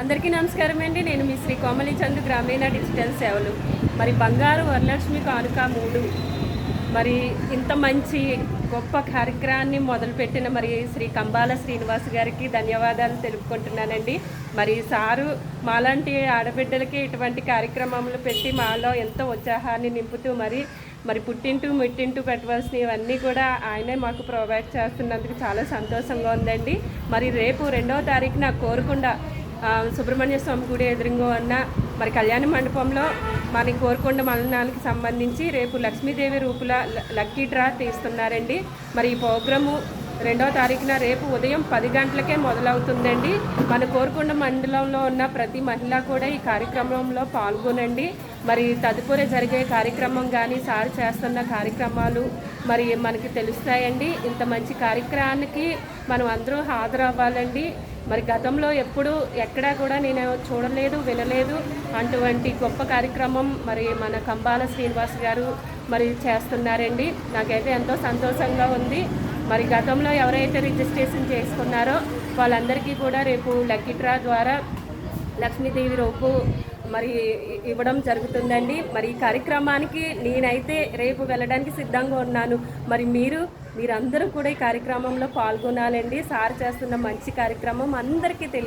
అందరికీ నమస్కారం అండి. నేను మీ శ్రీ కోమలి చంద్ గ్రామీణ డిజిటల్ సేవలు. మరి బంగారు వరలక్ష్మి కానుక మూడు. మరి ఇంత మంచి గొప్ప కార్యక్రమాన్ని మొదలుపెట్టిన మరి శ్రీ కంబాల శ్రీనివాస్ గారికి ధన్యవాదాలు తెలుపుకుంటున్నానండి. మరి సారు మాలాంటి ఆడబిడ్డలకి ఇటువంటి కార్యక్రమాలు పెట్టి మాలో ఎంతో ఉత్సాహాన్ని నింపుతూ మరి మరి పుట్టింటూ మిట్టింటూ పెట్టవలసినవన్నీ కూడా ఆయనే మాకు ప్రొవైడ్ చేస్తున్నందుకు చాలా సంతోషంగా ఉందండి. మరి రేపు రెండవ తారీఖున కోరుకుండా కోరకుండా సుబ్రహ్మణ్య స్వామి గుడి ఎదురుగా ఉన్న మరి కళ్యాణ మండపంలో మన కోరుకొండ మలనానికి సంబంధించి రేపు లక్ష్మీదేవి రూపుల లక్కీ డ్రా తీస్తున్నారండి. మరి ఈ ప్రోగ్రాము రెండవ తారీఖున రేపు ఉదయం పది గంటలకే మొదలవుతుందండి. మన కోరుకొండ మండలంలో ఉన్న ప్రతి మహిళ కూడా ఈ కార్యక్రమంలో పాల్గొనండి. మరి తదుపరి జరిగే కార్యక్రమం కానీ సార్ చేస్తున్న కార్యక్రమాలు మరి మనకి తెలుస్తాయండి. ఇంత మంచి కార్యక్రమానికి మనం అందరూ హాజరవ్వాలండి. మరి గతంలో ఎప్పుడు ఎక్కడా కూడా నేను చూడలేదు వినలేదు అటువంటి గొప్ప కార్యక్రమం మరి మన కంబాల శ్రీనివాస్ గారు మరి చేస్తున్నారండి. నాకైతే ఎంతో సంతోషంగా ఉంది. మరి గతంలో ఎవరైతే రిజిస్ట్రేషన్ చేసుకున్నారో వాళ్ళందరికీ కూడా రేపు లక్కీ డ్రా ద్వారా లక్ష్మీదేవి రూపు మరి ఇవ్వడం జరుగుతుందండి. మరి ఈ కార్యక్రమానికి నేనైతే రేపు వెళ్ళడానికి సిద్ధంగా ఉన్నాను. మరి మీరు మీరందరూ కూడా ఈ కార్యక్రమంలో పాల్గొనాలండి. సార్ చేస్తున్న మంచి కార్యక్రమం అందరికీ తెలియ